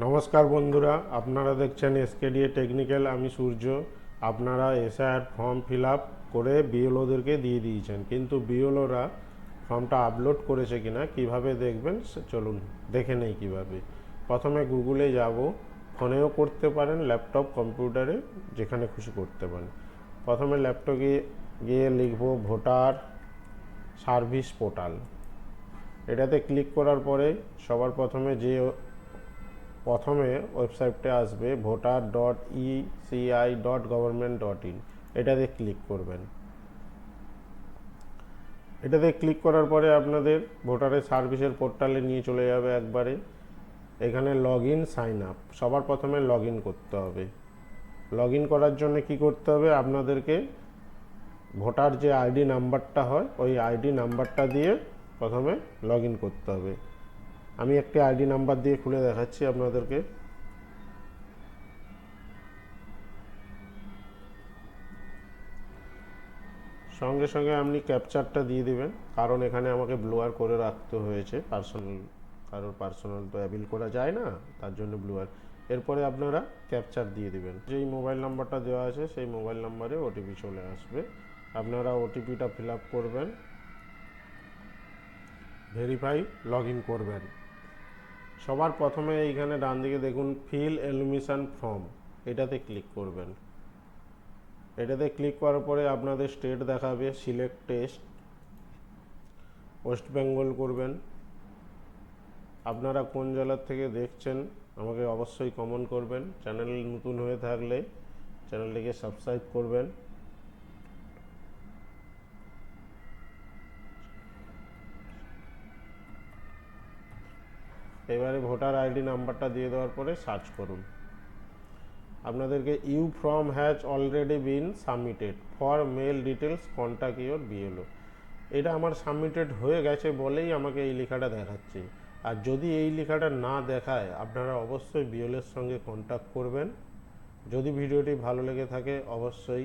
নমস্কার বন্ধুরা, আপনারা দেখছেন এসকেডিএ টেকনিক্যাল আমি সূর্য। আপনারা এসআইআর ফর্ম ফিল আপ করে বিএলওদেরকে দিয়ে দিয়েছেন। কিন্তু বিএলওরা ফর্মটা আপলোড করেছে কিনা, কীভাবে দেখবেন চলুন দেখে নেই কীভাবে। প্রথমে গুগলে যাব, ফোনেও করতে পারেন ল্যাপটপ কম্পিউটারে যেখানে খুশি করতে পারেন। প্রথমে ল্যাপটপে গিয়ে লিখব ভোটার সার্ভিস পোর্টাল এটাতে ক্লিক করার পরে সবার প্রথমে যে প্রথমে ওয়েবসাইটটা আসবে voter dot ECI dot government dot in এটাতে ক্লিক করবেন এটাতে ক্লিক করার পরে আপনাদের ভোটারের সার্ভিসের পোর্টালে নিয়ে চলে যাবে একবারে। এখানে লগ ইন সাইন আপ সবার প্রথমে লগ ইন করতে হবে। লগ ইন করার জন্য কি করতে হবে? আপনাদেরকে ভোটার যে আইডি নাম্বারটা হয়, ওই আইডি নাম্বারটা দিয়ে প্রথমে লগ ইন করতে হবে। আমি একটি আইডি নাম্বার দিয়ে খুলে দেখাচ্ছি আপনাদেরকে। সঙ্গে সঙ্গে আপনি ক্যাপচারটা দিয়ে দিবেন, কারণ এখানে আমাকে ব্লুয়ার করে রাখতে হয়েছে, পার্সোনাল, কারোর পার্সোনাল তো অ্যাবিল করা যায় না, তার জন্য ব্লুয়ার। এরপরে আপনারা ক্যাপচার দিয়ে দিবেন। যেই মোবাইল নাম্বারটা দেওয়া আছে, সেই মোবাইল নাম্বারে ওটিপি চলে আসবে। আপনারা ওটিপিটা ফিল আপ করবেন, ভেরিফাই, লগ করবেন। সবার প্রথমে এইখানে ডান দিকে দেখুন ফিল এলুমিশন ফর্ম এটাতে ক্লিক করবেন। এটাতে ক্লিক করার পরে আপনাদের স্টেট দেখাবে সিলেক্ট টেস্ট ওয়েস্ট বেঙ্গল করবেন। আপনারা কোন জেলার থেকে দেখছেন, আমাকে অবশ্যই কমেন্ট করবেন। চ্যানেল নতুন হয়ে থাকলে চ্যানেলটিকে সাবস্ক্রাইব করবেন। এবারে ভোটার আইডি নাম্বারটা দিয়ে দেওয়ার পরে সার্চ করুন। আপনাদেরকে you form has already been submitted. For more details contact your BLO. এটা আমার সাবমিটেড হয়ে গেছে বলেই আমাকে এই লেখাটা দেখাচ্ছে। আর যদি এই লেখাটা না দেখায়, আপনারা অবশ্যই বিএলের সঙ্গে কন্ট্যাক্ট করবেন। যদি ভিডিওটি ভালো লেগে থাকে, অবশ্যই